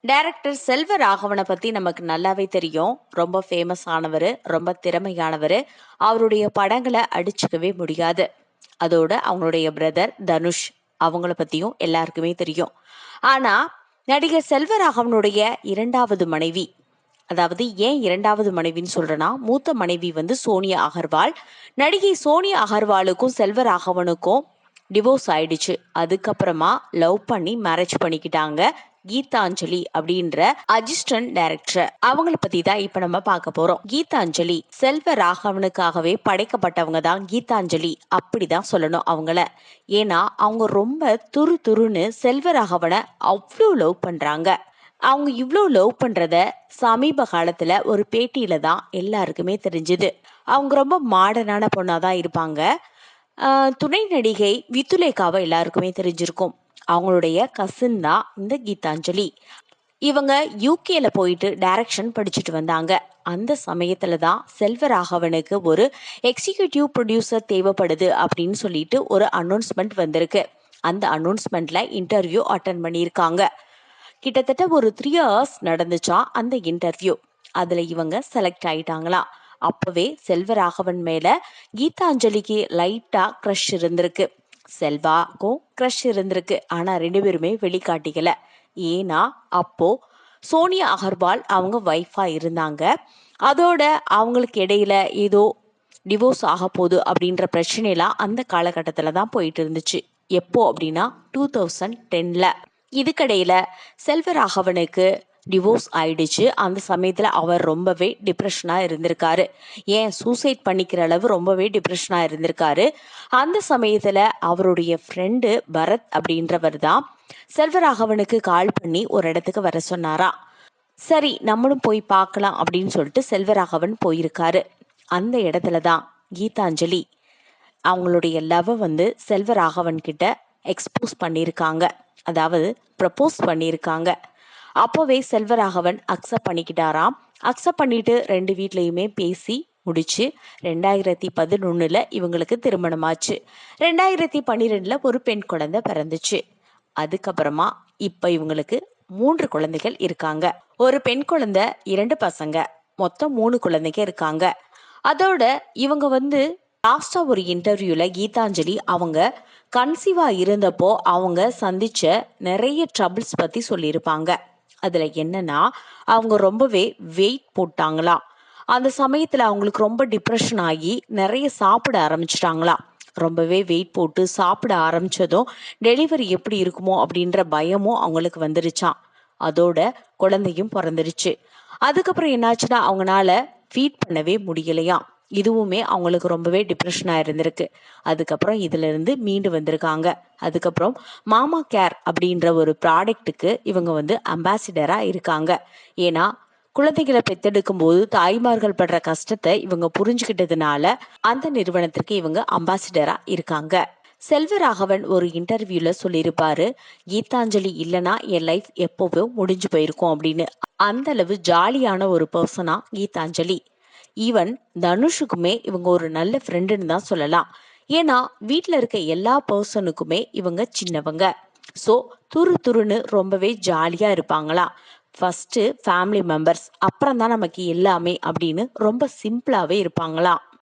Director செல்வ ராகவனை பத்தி நமக்கு நல்லாவே தெரியும். ரொம்ப ஃபேமஸ் ஆனவர் ரொம்ப திறமையானவர். அவருடைய படங்களை அடிச்சுக்கவே முடியாது. அதோட அவங்களுடைய பிரதர் தனுஷ் அவங்கள பத்தியும் எல்லாருக்குமே தெரியும். ஆனா நடிகர் செல்வராகவனுடைய இரண்டாவது மனைவி அதாவது ஏன் இரண்டாவது மனைவின்னு சொல்றேன்னா மூத்த மனைவி வந்து சோனியா அகர்வால். நடிகை சோனியா அகர்வாலுக்கும் செல்வராகவனுக்கும் டிவோர்ஸ் ஆயிடுச்சு. அதுக்கப்புறமா லவ் பண்ணி மேரேஜ் பண்ணிக்கிட்டாங்க. கீதாஞ்சலி அப்படின்ற அசிஸ்டன்ட் டைரக்டர் அவங்கள பத்தி தான் இப்ப நம்ம பார்க்க போறோம். கீதாஞ்சலி செல்வ ராகவனுக்காகவே படைக்கப்பட்டவங்க தான் கீதாஞ்சலி அப்படிதான் சொல்லணும் அவங்கள. ஏன்னா அவங்க ரொம்ப துரு துருன்னு செல்வ ராகவனை அவ்வளோ லவ் பண்றாங்க. அவங்க இவ்வளோ லவ் பண்ணுறத சமீப காலத்தில் ஒரு பேட்டியில் தான் எல்லாருக்குமே தெரிஞ்சுது. அவங்க ரொம்ப மாடர்னான பொண்ணாக தான் இருப்பாங்க. துணை நடிகை வித்துலேகாவை எல்லாருக்குமே தெரிஞ்சிருக்கும். அவங்களுடைய கசின் தான் இந்த கீதாஞ்சலி. இவங்க யூகேல போயிட்டு டைரக்ஷன் படிச்சுட்டு வந்தாங்க. அந்த சமயத்துல தான் செல்வராகவனுக்கு ஒரு எக்ஸிக்யூட்டிவ் ப்ரொடியூசர் தேவைப்படுது அப்படின்னு சொல்லிட்டு ஒரு அனௌன்ஸ்மெண்ட் வந்திருக்கு. அந்த அனௌன்ஸ்மெண்ட்ல இன்டர்வியூ அட்டன் பண்ணியிருக்காங்க. கிட்டத்தட்ட ஒரு த்ரீ ஹவர்ஸ் நடந்துச்சா அந்த இன்டர்வியூ அதுல இவங்க செலக்ட் ஆயிட்டாங்களாம் அப்பவே செல்வராகவன் மேல கீதாஞ்சலிக்கு லைட்டா க்ரஷ் இருந்திருக்கு. செல்வாக்கும் க்ரஷ் இருந்திருக்கு. ஆனால் ரெண்டு பேருமே வெளிக்காட்டிக்கல. ஏன்னா அப்போ சோனியா அகர்வால் அவங்க ஒய்ஃபாக இருந்தாங்க. அதோட அவங்களுக்கு இடையில ஏதோ டிவோர்ஸ் ஆக போகுது அப்படின்ற பிரச்சனைலாம் அந்த காலகட்டத்தில் தான் போயிட்டு இருந்துச்சு. எப்போ அப்படின்னா டூ தௌசண்ட் டென்னில் இதுக்கடையில் செல்வராகவனுக்கு டிவோர்ஸ் ஆயிடுச்சு. அந்த சமயத்தில் அவர் ரொம்பவே டிப்ரெஷனாக இருந்திருக்காரு. ஏன்? சூசைட் பண்ணிக்கிற அளவு ரொம்பவே டிப்ரெஷனாக இருந்திருக்காரு. அந்த சமயத்தில் அவருடைய ஃப்ரெண்டு பரத் அப்படின்றவர் தான் செல்வராகவனுக்கு கால் பண்ணி ஒரு இடத்துக்கு வர சொன்னாரா? சரி நம்மளும் போய் பார்க்கலாம் அப்படின்னு சொல்லிட்டு செல்வராகவன் போயிருக்காரு. அந்த இடத்துல தான் கீதாஞ்சலி அவங்களுடைய லவ்வை வந்து செல்வராகவன் கிட்ட எக்ஸ்போஸ் பண்ணியிருக்காங்க. அதாவது ப்ரப்போஸ் பண்ணியிருக்காங்க. அப்போவே செல்வராகவன் அக்செப்ட் பண்ணிக்கிட்டாராம். அக்செப்ட் பண்ணிட்டு ரெண்டு வீட்லேயுமே பேசி முடிச்சு ரெண்டாயிரத்தி பதினொன்னுல இவங்களுக்கு திருமணமாச்சு. ரெண்டாயிரத்தி பன்னிரெண்டுல ஒரு பெண் குழந்தை பிறந்துச்சு. அதுக்கப்புறமா இப்ப இவங்களுக்கு மூன்று குழந்தைகள் இருக்காங்க. ஒரு பெண் குழந்தை இரண்டு பசங்க. மொத்தம் மூணு குழந்தைங்க இருக்காங்க. அதோட இவங்க வந்து லாஸ்டா ஒரு இன்டர்வியூல கீதாஞ்சலி அவங்க கன்சீவா இருந்தப்போ அவங்க சந்திச்ச நிறைய ட்ரபிள்ஸ் பத்தி சொல்லியிருப்பாங்க. அதுல என்னன்னா அவங்க ரொம்பவே வெயிட் போட்டாங்களாம் அந்த சமயத்துல அவங்களுக்கு ரொம்ப டிப்ரெஷன் ஆகி நிறைய சாப்பிட ஆரம்பிச்சிட்டாங்களாம் ரொம்பவே வெயிட் போட்டு சாப்பிட ஆரம்பிச்சதும் டெலிவரி எப்படி இருக்குமோ அப்படின்ற பயமும் அவங்களுக்கு வந்துருச்சான் அதோட குழந்தையும் பிறந்துருச்சு. அதுக்கப்புறம் என்னாச்சுன்னா அவங்களால ஃபீட் பண்ணவே முடியலையாம். இதுவுமே அவங்களுக்கு ரொம்பவே டிப்ரெஷனாக இருந்திருக்கு. அதுக்கப்புறம் இதிலிருந்து மீண்டு வந்திருக்காங்க. அதுக்கப்புறம் மாமா கேர் அப்படின்ற ஒரு ப்ராடக்ட்டுக்கு இவங்க வந்து அம்பாசிடராக இருக்காங்க. ஏன்னா குழந்தைகளை பெத்தெடுக்கும் போது தாய்மார்கள் படுற கஷ்டத்தை இவங்க புரிஞ்சுக்கிட்டதுனால அந்த நிறுவனத்திற்கு இவங்க அம்பாசிடரா இருக்காங்க. செல்வராகவன் ஒரு இன்டர்வியூல சொல்லியிருப்பாரு கீதாஞ்சலி இல்லனா என் லைஃப் எப்போவோ முடிஞ்சு போயிருக்கும் அப்படின்னு. அந்த அளவு ஜாலியான ஒரு பர்சனா கீதாஞ்சலி. ஈவன் தனுஷுக்குமே இவங்க ஒரு நல்ல ஃப்ரெண்டுன்னு தான் சொல்லலாம். ஏன்னா வீட்டில் இருக்க எல்லா பர்சனுக்குமே இவங்க சின்னவங்க. ஸோ துரு துருன்னு ரொம்பவே ஜாலியாக இருப்பாங்களாம் ஃபஸ்ட்டு ஃபேமிலி மெம்பர்ஸ் அப்புறம் தான் நமக்கு எல்லாமே அப்படின்னு ரொம்ப சிம்பிளாகவே இருப்பாங்களாம்